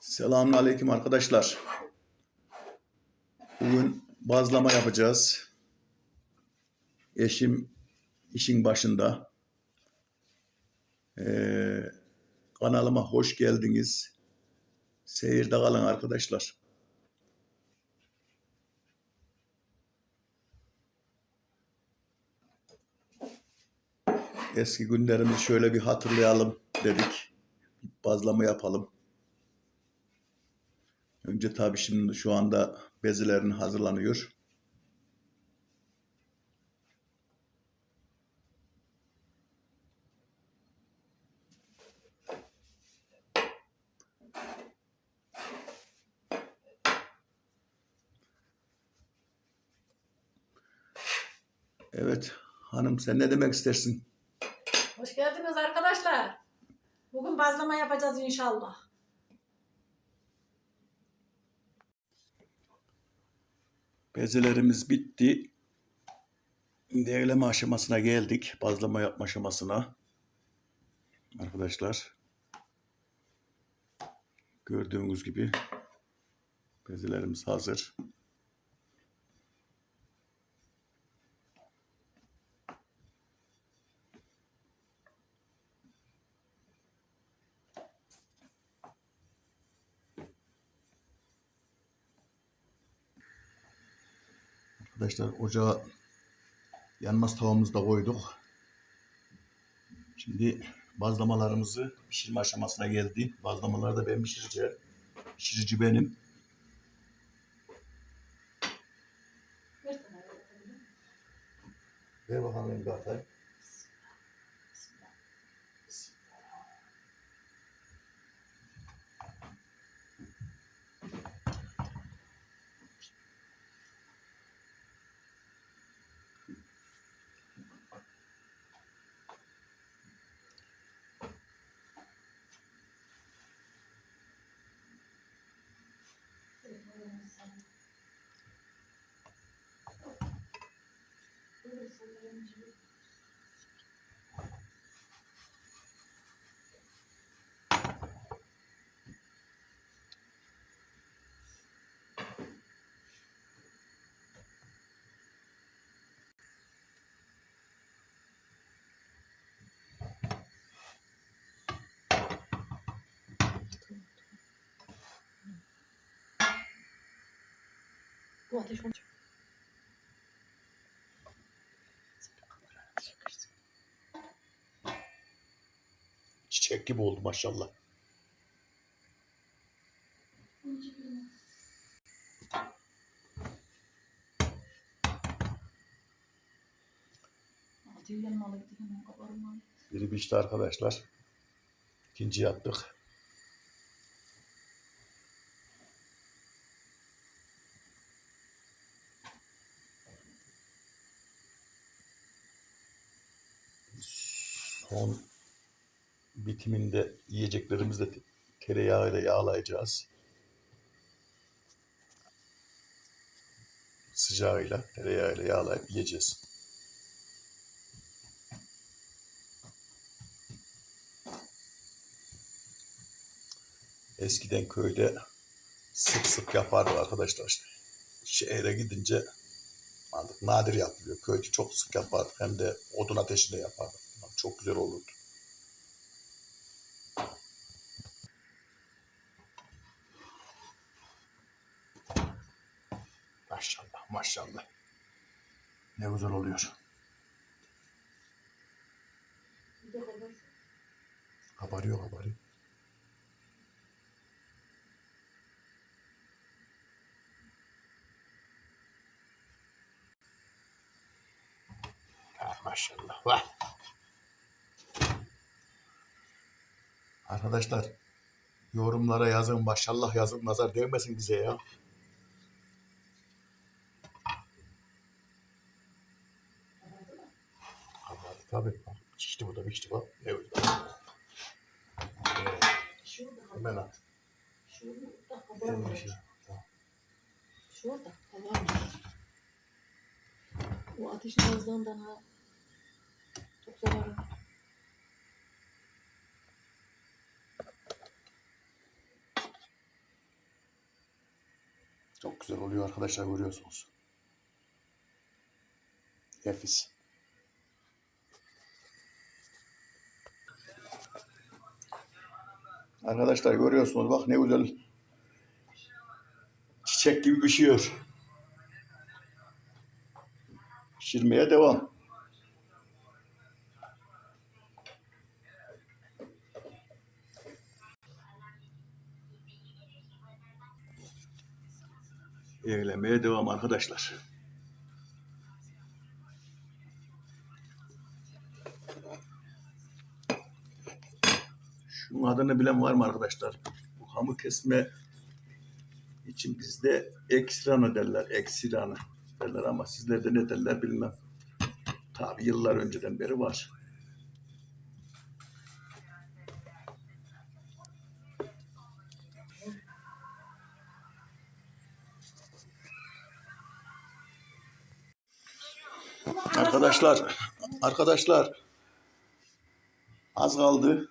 Selamünaleyküm arkadaşlar. Bugün bazlama yapacağız. Eşim işin başında. Ee, kanalıma hoş geldiniz. Seyirde kalın arkadaşlar. Eski günlerimizi şöyle bir hatırlayalım dedik. Bazlama yapalım. Önce tabii şimdi şu anda bezilerin hazırlanıyor. Evet hanım sen ne demek istersin? Hoş geldiniz arkadaşlar. Bugün bazlama yapacağız inşallah. Bezelerimiz bitti. Değerleme aşamasına geldik. Bazlama yapma aşamasına. Arkadaşlar. Gördüğünüz gibi bezelerimiz hazır. Arkadaşlar ocağa yanmaz tavamızı da koyduk. Şimdi bazlamalarımızı pişirme aşamasına geldi. Bazlamaları da ben pişireceğim. Pişirici benim. Ver bakalım elini atayım. Bu ateş olacak. Çiçek gibi oldu maşallah. Biri pişti arkadaşlar. İkinci yaptık. Son bitiminde yiyeceklerimizi de tereyağıyla yağlayacağız. Sıcağıyla tereyağıyla yağlayıp yiyeceğiz. Eskiden köyde sık sık yapardı arkadaşlar işte. Şehre gidince nadir yapılıyor. Köyde çok sık yapardı. Hem de odun ateşinde yapardı. Çok güzel olurdu. Maşallah maşallah. Ne güzel oluyor. Kabarıyor kabarıyor. Ah, maşallah. Vah. Arkadaşlar yorumlara yazın maşallah yazın nazar değmesin bize ya. Tabii. Pişti bu da bak. Evet. Evet, Şurada Hemen at. Şurada kabarmalı. başı. Tamam. Şurada kabarmalı. O ateşin azlığından ha. Çok zararlı. Çok güzel oluyor arkadaşlar görüyorsunuz. Nefis. Arkadaşlar görüyorsunuz bak ne güzel çiçek gibi pişiyor. Pişirmeye devam. Eğlenmeye devam arkadaşlar. Şunun adını bilen var mı arkadaşlar? Bu hamur kesme için bizde eksiranı derler. Eksiranı derler ama sizlerde ne derler bilmem. Tabi yıllar önceden beri var. Arkadaşlar, arkadaşlar az kaldı.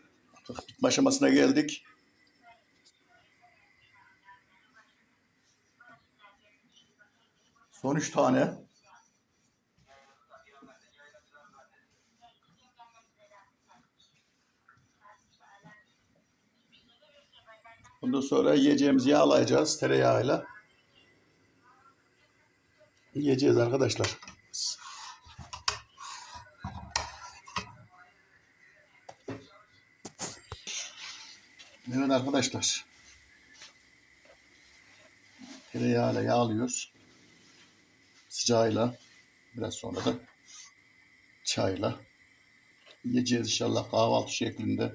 Bitme aşamasına geldik. Son üç tane. Bundan sonra yiyeceğimizi yağlayacağız tereyağıyla. Yiyeceğiz arkadaşlar. Evet arkadaşlar. Tereyağıyla yağlıyoruz. Sıcağıyla. Biraz sonra da çayla. Yiyeceğiz inşallah kahvaltı şeklinde.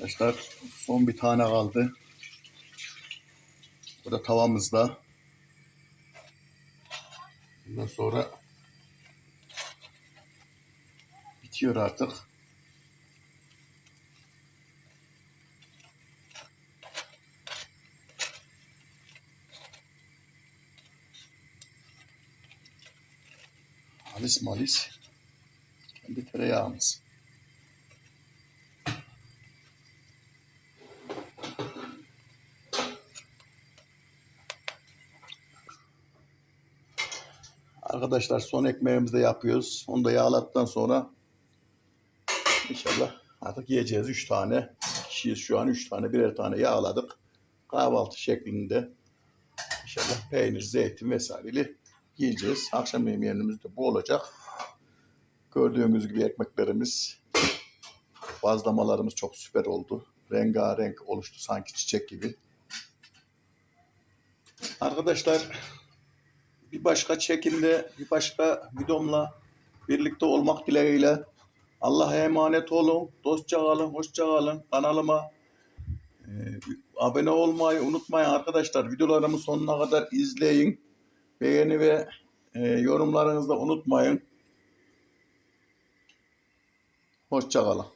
Arkadaşlar son bir tane kaldı. Bu da tavamızda. Bundan sonra bitiyor artık. Halis malis. Kendi tereyağımız. Arkadaşlar son ekmeğimizi de yapıyoruz. Onu da yağladıktan sonra inşallah artık yiyeceğiz. Üç tane kişiyiz şu an. Üç tane birer tane yağladık. Kahvaltı şeklinde inşallah peynir, zeytin vesaireli yiyeceğiz. Akşam yemeğimiz de bu olacak. Gördüğünüz gibi ekmeklerimiz, bazlamalarımız çok süper oldu. Rengarenk oluştu sanki çiçek gibi. Arkadaşlar bir başka çekimde, bir başka videomla birlikte olmak dileğiyle Allah'a emanet olun. Dostça kalın, hoşça kalın. Kanalıma e, abone olmayı unutmayın arkadaşlar. Videolarımı sonuna kadar izleyin. Beğeni ve e, yorumlarınızı da unutmayın. Hoşça kalın.